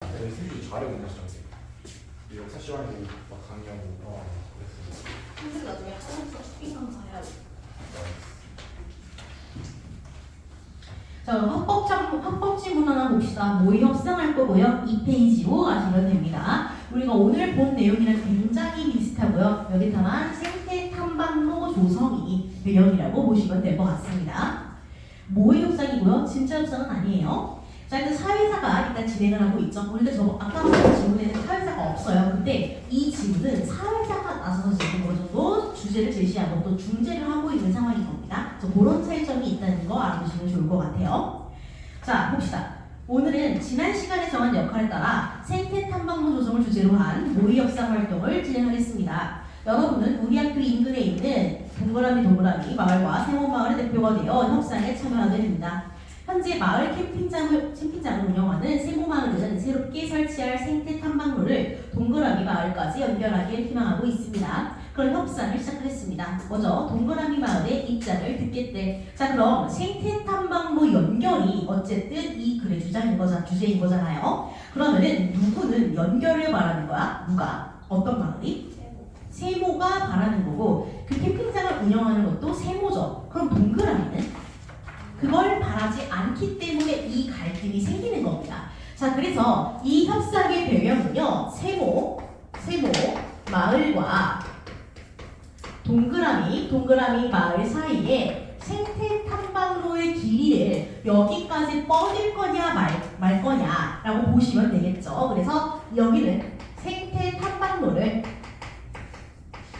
내 생기 잘해본다 진짜. 이 역사 시간에도 막 강의하고 어, 그랬어. 선생 나중에 한국사 쇼핑 강사 해야 돼. 자, 그럼 합법적, 합법 지문 하나 봅시다. 모의 협상할 거고요. 2페이지로 가시면 됩니다. 우리가 오늘 본 내용이랑 굉장히 비슷하고요. 여기 다만 생태 탐방로 조성이 배경이라고 보시면 될 것 같습니다. 모의 협상이고요. 진짜 협상은 아니에요. 자, 일단 사회사가 일단 진행을 하고 있죠. 우리가 저 아까 본 지문에는 사회사가 없어요. 근데 이 지문은 사회사가 나서서 지금 어느 정도 주제를 제시하고 또 중재를 하고 있는 상황인 겁니다. 그래서 그런 차이점이 있다는 거 알아두시면 좋을 것 같아요. 자, 봅시다. 오늘은 지난 시간에 정한 역할에 따라 생태 탐방로 조성을 주제로 한 모의 협상 활동을 진행하겠습니다. 여러분은 우리 학교 인근에 있는 동그라미 동그라미 마을과 세모 마을의 대표가 되어 협상에 참여하게 됩니다. 현재 마을 캠핑장을, 캠핑장을 운영하는 세모마을은 새롭게 설치할 생태 탐방로를 동그라미 마을까지 연결하길 희망하고 있습니다. 그런 협상을 시작하겠습니다. 먼저 동그라미 마을의 입장을 듣겠대. 자 그럼 생태 탐방로 연결이 어쨌든 이 글의 주장인 거잖아, 주제인 거잖아요. 그러면은 누구는 연결을 말하는 거야? 누가? 어떤 마을이? 세모가 바라는 거고 그 캠핑장을 운영하는 것도 세모죠. 그럼 동그라미는 그걸 바라지 않기 때문에 이 갈등이 생기는 겁니다. 자, 그래서 이 협상의 배경은요, 세모, 세모, 마을과 동그라미, 동그라미 마을 사이에 생태 탐방로의 길이를 여기까지 뻗을 거냐 말, 말 거냐라고 보시면 되겠죠. 그래서 여기는 생태 탐방로를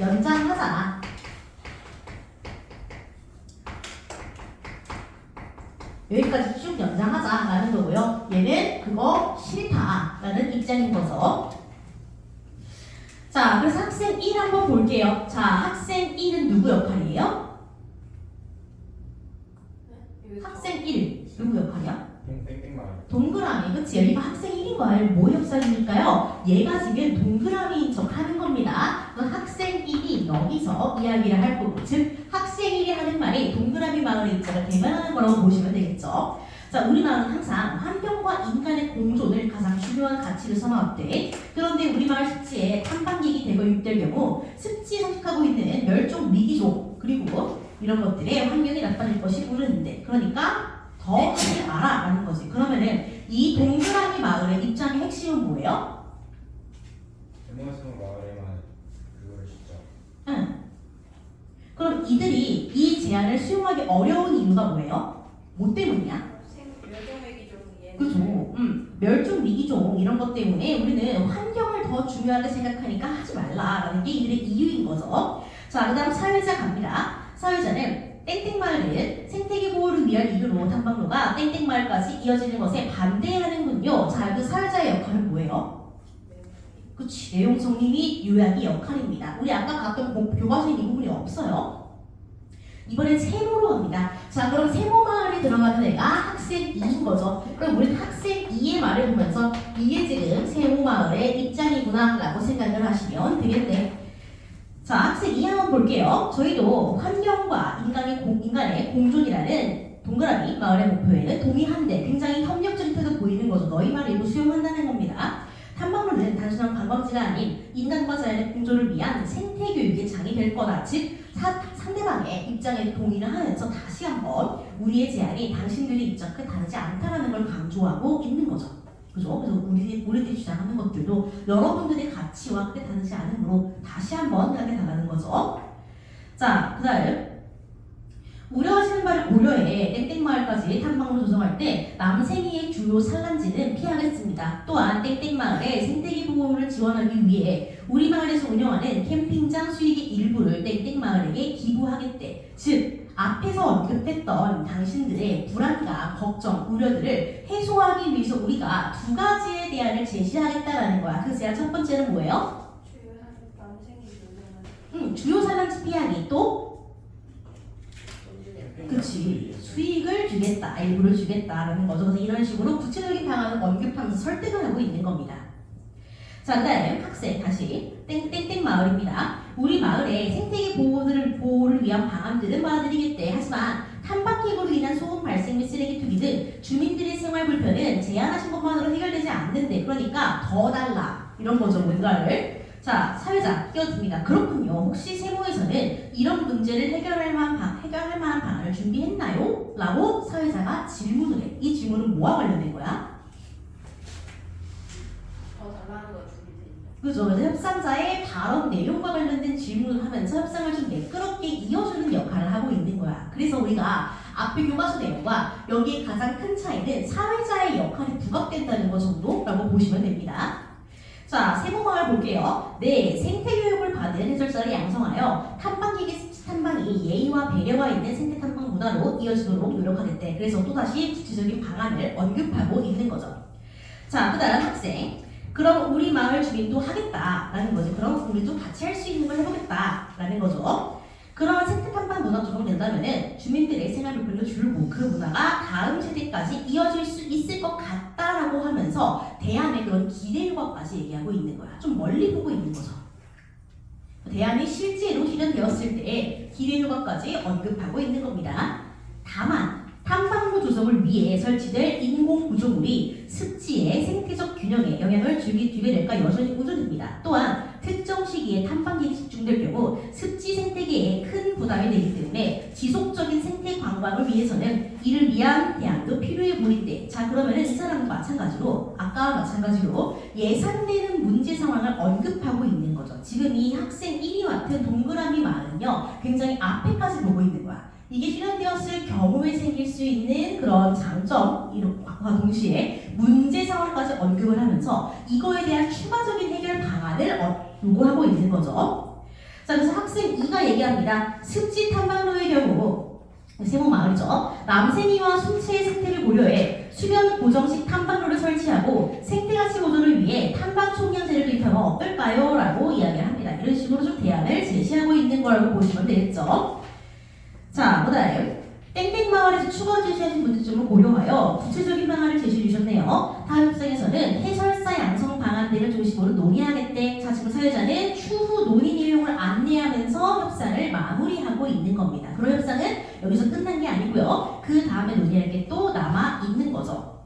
연장하자. 여기까지 쭉 연장하자라는 거고요. 얘는 그거 싫다라는 입장인 거죠. 자, 그래서 학생 1 한번 볼게요. 자, 학생 1은 누구 역할이에요? 학생 1 누구 역할이야? 동그라미, 그치? 여기가 학생 1인 거예요. 모 협상이니까요. 얘가 지금 동그라미인 척 하는 겁니다. 그럼 학생 1이 여기서 이야기를 할 거고, 즉 학생 1이 하는 말이 동그라미 마을의 입장을 대변하는 거라고 보시면 되겠죠. 자, 우리 마을은 항상 환경과 인간의 공존을 가장 중요한 가치를 삼아왔대. 그런데 우리 마을 습지에 탐방객이 대거 유입될 경우 습지에 서식하고 있는 멸종 미기종 그리고 이런 것들의 환경이 나빠질 것이 모르는데 그러니까 더 하지 마라라는 거지. 그러면은 이 동그라미 마을의 입장의 핵심은 뭐예요? 대모성 마을에만 그거를 진짜. 응. 그럼 이들이 이 제안을 수용하기 어려운 이유가 뭐예요? 뭐 때문이야? 그죠. 음, 멸종 위기종 이런 것 때문에 우리는 환경을 더 중요하게 생각하니까 하지 말라라는 게 이들의 이유인 거죠. 자, 그다음 사회자 갑니다. 사회자는 땡땡마을은 생태계 보호를 위한 이유로 탐방로가 땡땡마을까지 이어지는 것에 반대하는군요. 자, 그 사회자의? 그치, 내용 정리 및 요약이 역할입니다. 우리 아까 고- 교과서에 이 부분이 없어요. 이번엔 세모로 갑니다. 자, 그럼 세모 마을에 들어가는 애가 학생 2인 거죠. 그럼 우리는 학생 2의 말을 보면서 이게 지금 세모 마을의 입장이구나 라고 생각을 하시면 되겠네. 자, 학생 2 한번 볼게요. 저희도 환경과 인간의, 공, 인간의 공존이라는 동그라미 마을의 목표에는 동의한데 굉장히 협력적인 태도 보이는 거죠. 너희 말 일부 수용한다는 겁니다. 단순한 관광지가 아닌 인간과 자연의 공존을 위한 생태 교육의 장이 될 거다. 즉 사- 상대방의 입장에 동의를 하면서 다시 한번 우리의 제안이 당신들의 입장과 다르지 않다라는 걸 강조하고 있는 거죠. 그죠? 그래서 우리, 우리들이 주장하는 것들도 여러분들의 가치와 크게 다르지 않으므로 다시 한번 생각해 달라는 거죠. 자, 그 다음. 우려하시는 바를 고려해 땡땡 마을까지 탐방로 조성할 때 남생이의 주요 산란지는 피하겠습니다. 또한 땡땡 마을의 생태계 보호를 지원하기 위해 우리 마을에서 운영하는 캠핑장 수익의 일부를 땡땡 마을에게 기부하겠대. 즉 앞에서 언급했던 당신들의 불안감, 걱정, 우려들을 해소하기 위해서 우리가 두 가지의 대안을 제시하겠다라는 거야. 그 제안 첫 번째는 뭐예요? 주요 산란지 피하기 또 그치 수익을 주겠다 일부를 주겠다라는 거죠 그래서 이런 식으로 구체적인 방안을 언급하면서 설득을 하고 있는 겁니다 자, 그 다음 학생 다시 땡땡땡 마을입니다. 우리 마을에 생태계 보호를, 보호를 위한 방안들은 받아들이겠대. 하지만 탐방기구로 인한 소음 발생 및 쓰레기 투기 등 주민들의 생활 불편은 제한하신 것만으로 해결되지 않는데 그러니까 더 달라 이런 거죠 뭔가를 자 사회자 끼워줍니다 그렇군요 혹시 세모에서는 이런 문제를 해결할 만한 방, 해결할 만한? 라고 사회자가 질문을 해 이 질문은 뭐와 관련된 거야? 더 달라는 거 준비돼 있다. 그죠. 그래서 협상자의 발언 내용과 관련된 질문을 하면서 협상을 좀 매끄럽게 이어주는 역할을 하고 있는 거야. 그래서 우리가 앞에 교과서 내용과 여기에 가장 큰 차이는 사회자의 역할이 부각된다는 것 정도라고 보시면 됩니다. 자, 세모방을 볼게요. 네, 생태교육을 받은 해설자를 양성하여 습지 탐방이 예의와 배려가 있는 생태 탐방 문화로 이어지도록 노력하겠대. 그래서 또다시 구체적인 방안을 언급하고 있는 거죠. 자, 그 다음 학생. 그럼 우리 마을 주민도 하겠다라는 거죠. 그럼 우리도 같이 할 수 있는 걸 해보겠다라는 거죠. 그런 생태 탐방 문화 적용된다면은 주민들의 생활 불편도 줄고 그 문화가 다음 세대까지 이어질 수 있을 것 같다라고 하면서 대안의 그런 기대 효과까지 얘기하고 있는 거야. 좀 멀리 보고 있는 거죠. 대안이 실제로 실현되었을 때 기대 효과까지 언급하고 있는 겁니다. 다만 탐방로 조성을 위해 설치될 인공 구조물이 습지의 생태적 균형에 영향을 주게, 될까 여전히 우려됩니다. 또한 특정 시기에 탐방객이 집중될 경우 습지 생태계에 큰 부담이 되기 때문에 관광을 위해서는 이를 위한 대안도 필요해 보인대. 자 그러면은 이 사람과 마찬가지로 아까와 마찬가지로 예상되는 문제 상황을 언급하고 있는 거죠. 지금 이 학생 1위 같은 동그라미 말은요 굉장히 앞에까지 보고 있는 거야. 이게 실현되었을 경우에 생길 수 있는 그런 장점 이런과 동시에 문제 상황까지 언급을 하면서 이거에 대한 추가적인 해결 방안을 어- 요구하고 있는 거죠. 자, 그래서 학생 2가 얘기합니다. 습지 탐방로의 경우 세모 마을이죠. 남생이와 순체의 생태를 고려해 수변 고정식 탐방로를 설치하고 생태 가치 보존을 위해 탐방 총량제를 도입하면 어떨까요? 라고 이야기를 합니다. 이런 식으로 좀 대안을 제시하고 있는 거라고 보시면 되겠죠. 자, 그 다음 땡땡 마을에서 추가 제시하신 문제점을 고려하여 구체적인 방안을 제시해 주셨네요. 다음 협상에서는 해설사 양성 방안들을 중심으로 논의하겠대. 자, 지금 사회자는 추후 논의 내용을 안내하면서 협상을 마무리하고 있는 겁니다. 그런 협상은 여기서 끝난 게 아니고요. 그 다음에 논의할 게 또 남아 있는 거죠.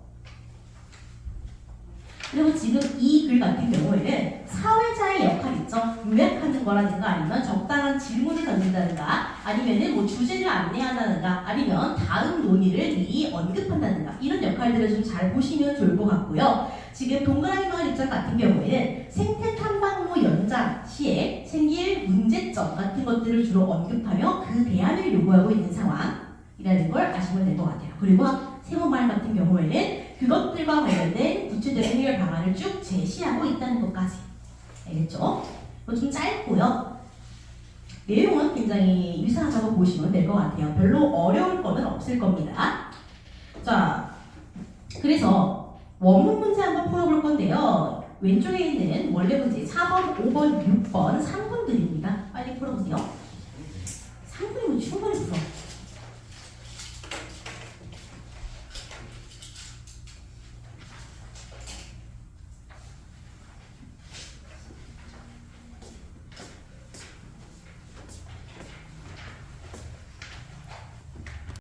그리고 지금 이 글 같은 경우에는 사회자의 역할 있죠. 요약하는 거라든가 아니면 적당한 질문을 던진다든가 아니면은 뭐 주제를 안내한다든가 아니면 다음 논의를 미리 언급한다든가 이런 역할들을 좀 잘 보시면 좋을 것 같고요. 지금 동그라미 마을 입장 같은 경우에는 생태 탐방로 연장 시에 생길 문제점 같은 것들을 주로 언급하며 그 대안을 요구하고 있는 상황이라는 걸 아시면 될 것 같아요. 그리고 세모말 같은 경우에는 그것들과 관련된 구체적인 해결 방안을 쭉 제시하고 있다는 것까지 알겠죠? 이거 좀 짧고요. 내용은 굉장히 유사하다고 보시면 될 것 같아요. 별로 어려울 거는 없을 겁니다. 자, 그래서 원문 문제 한번 풀어볼 건데요. 왼쪽에 있는 원래 문제 4번, 5번, 6번, 3분 들입니다. 빨리 풀어보세요. 3분이면 충분히 풀어.